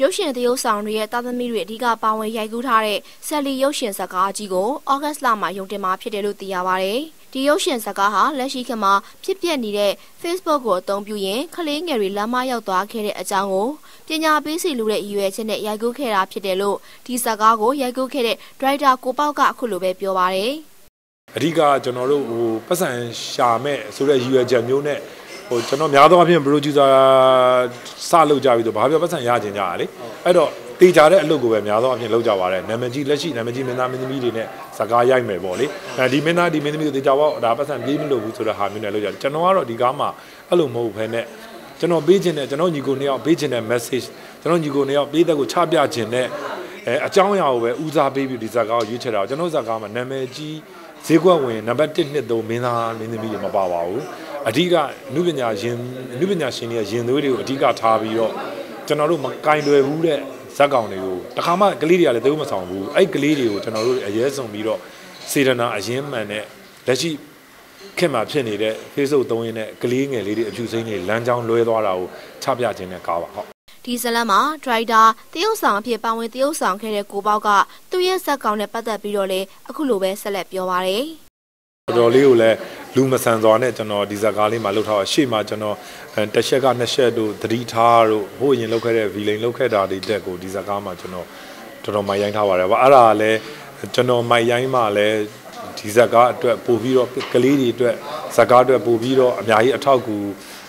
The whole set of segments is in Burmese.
ရုပ်ရှင်သရုပ်ဆောင်တွေရဲ့တာသမီတွေအဓိကပါဝင်ရိုက်ကူးထားတဲ့ဆက်လီရုပ်ရှင်ဇာတ်ကားကြီးကိုဩဂတ်လမှာရုံတင်မှာဖြစ်တယ်လို့သိရပါဗျ။ဒီရုပ်ရှင်ဇာတ်ကားဟာလက်ရှိခေတ်မှာဖြစ်ပျက်နေတဲ့ Facebook ကိုအသုံးပြုရင်ကလေးငယ်တွေလမ်းမရောက်သွားခဲ့တဲ့အကြောင်းကိုပညာပေးစီလူတဲ့ရည်ရွယ်ချက်နဲ့ရိုက်ကူးခဲ့တာဖြစ်တယ်လို့ဒီဇာတ်ကားကိုရိုက်ကူးခဲ့တဲ့ဒရိုက်တာကိုပေါက်ကအခုလိုပဲပြောပါဗျ။အဓိကကျွန်တော်တို့ဟိုပတ်စံရှာမဲ့ဆိုတဲ့ရည်ရွယ်ချက်မျိုးနဲ့ ဟိုကျွန်တော်များသောအားဖြင့် producer စလုပ်ကြပြီဆိုဘာပြောပတ်စံရကျင်ကြတာလေအဲ့တော့တေချာတဲ့အလုပ်ကိုပဲများသောအားဖြင့်လုပ်ကြပါတယ်နာမည်ကြီးလက်ရှိနာမည်ကြီးမင်းသားမင်းသမီးတွေနဲ့စကားရိုက်မယ်ပေါ့လေအဲဒီမင်းသားဒီမင်းသမီးကိုတေချာပေါ့ဒါပတ်စံပြေးမလို့ဘူးဆိုတဲ့ဟာမျိုးနဲ့လုပ်ကြတယ်ကျွန်တော်ကတော့ဒီကားမှာအဲ့လိုမဟုတ်ဘဲနဲ့ကျွန်တော်ပေးခြင်းနဲ့ကျွန်တော်ညီကိုနှစ်ယောက်ပေးခြင်းတဲ့ message ကျွန်တော်ညီကိုနှစ်ယောက်ပေးတဲ့ကိုချပြခြင်းနဲ့အဲအကြောင်းအရာကိုပဲဦးစားပေးပြီးဒီဇာတ်ကားကိုရွေးချယ်တာကျွန်တော်ဇာတ်ကားမှာနာမည်ကြီးဈေးကွက်ဝင်နံပါတ်1 2 3မင်းသားမင်းသမီးတွေမပါပါဘူး အဓိကနုပညာရှင်နုပညာရှင်တွေရင်သွေးတွေကိုအဓိကထားပြီးတော့ကျွန်တော်တို့မကင်တွယ်ဘူးတဲ့ဇက်ကောင်တွေကိုတခါမှကလေးတွေကလည်းသုံးမဆောင်ဘူးအဲ့ကလေးတွေကိုကျွန်တော်တို့အရေးဆုံးပြီးတော့စေတနာအရင်မှန်တဲ့လက်ရှိခင်မှာဖြစ်နေတဲ့ Facebook သုံးရင်းနဲ့ကလေးငယ်လေးတွေအဖြူစိမ့်တွေလမ်းကြောင်းလွဲသွားတာကိုချပြခြင်းနဲ့ကားပါဟုတ်ဒီဇလန်မှာဒရိုက်တာတရုတ်ဆောင်အဖြစ်ပါဝင်တရုတ်ဆောင်ခဲ့တဲ့ကိုပေါက်ကသူ့ရဲ့ဇက်ကောင်နဲ့ပတ်သက်ပြီးတော့လေအခုလိုပဲဆက်လက်ပြောပါရယ်တော်တော်လေးကိုလည်း လူမဆန်စွာနဲ့ကျွန်တော်ဒီဇာကားလေးမှာလှုပ်ထားတာရှေ့မှာကျွန်တော်တစ်ချက်ကနှစ်ချက်တို့သတိထားတို့ဟိုအရင်လှုပ်ခဲ့တဲ့ဗီလိန်လှုပ်ခဲ့တာတွေတက်ကိုဒီဇာကားမှာကျွန်တော်တော်တော်မိုက်ရိုင်းထားပါတယ်ဗျအဲ့ဒါလည်းကျွန်တော်မိုက်ရိုင်းမှာလည်းဒီဇာကားအတွက်ပို့ပြီးတော့ကလေးတွေအတွက်ဇာကားအတွက်ပို့ပြီးတော့အများကြီးအထောက်အကူ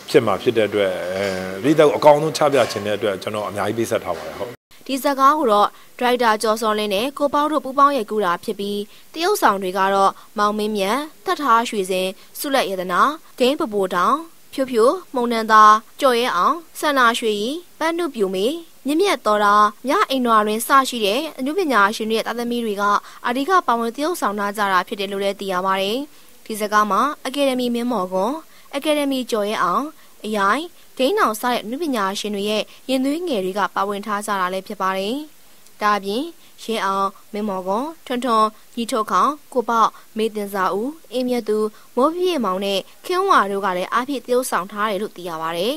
ဖြစ်မှာဖြစ်တဲ့အတွက်အဲပြည်သူအကောင်းဆုံးချပြခြင်းတဲ့အတွက်ကျွန်တော်အများကြီးပေးဆက်ထားပါတယ်ဟုတ် ဒီဇာကားကိုတော့ဒရိုက်တာကျော်စောလင်းနဲ့ကိုပေါတို့ပူပေါင်းရိုက်ကူးတာဖြစ်ပြီးတရုတ်ဆောင်တွေကတော့မောင်မင်းမြတ်ထတ်ထားရွှေစင်ဆုလက်ရတနာဂိမ်းပပိုတောင်ဖြိုးဖြိုးမုံနန်းသားကြော်ရဲအောင်ဆန္နာရွှေကြီးပန်းနုပြူမေမြင့်မြတ်တော်တာမြအိမ်တော်တွင်စရှိတဲ့အမှုပညာရှင်တွေရဲ့သားသမီးတွေကအဓိကပါဝင်တရုတ်ဆောင်ထားကြတာဖြစ်တယ်လို့လည်းသိရပါတယ်ဒီစကားမှာအကယ်ဒမီမင်းမော်ကွန်အကယ်ဒမီကျော်ရဲအောင် အရိုင်ဒိန်းအောင်စတဲ့အမှုပညာရှင်တွေရဲ့ရင်သွေးငယ်တွေကပါဝင်ထားကြတာလည်းဖြစ်ပါတယ်။ဒါအပြင်ရင်းအောင်မင်းမော်ကွန်ထွန်းထွန်းညီထုတ်ခေါင်ကိုပေါမေတင်စာဦးအင်းမြတ်သူမိုးပြည့်မောင်နဲ့ခင်းဝါတို့ကလည်းအားဖြည့်သရုပ်ဆောင်ထားတယ်လို့သိရပါတယ်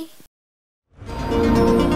။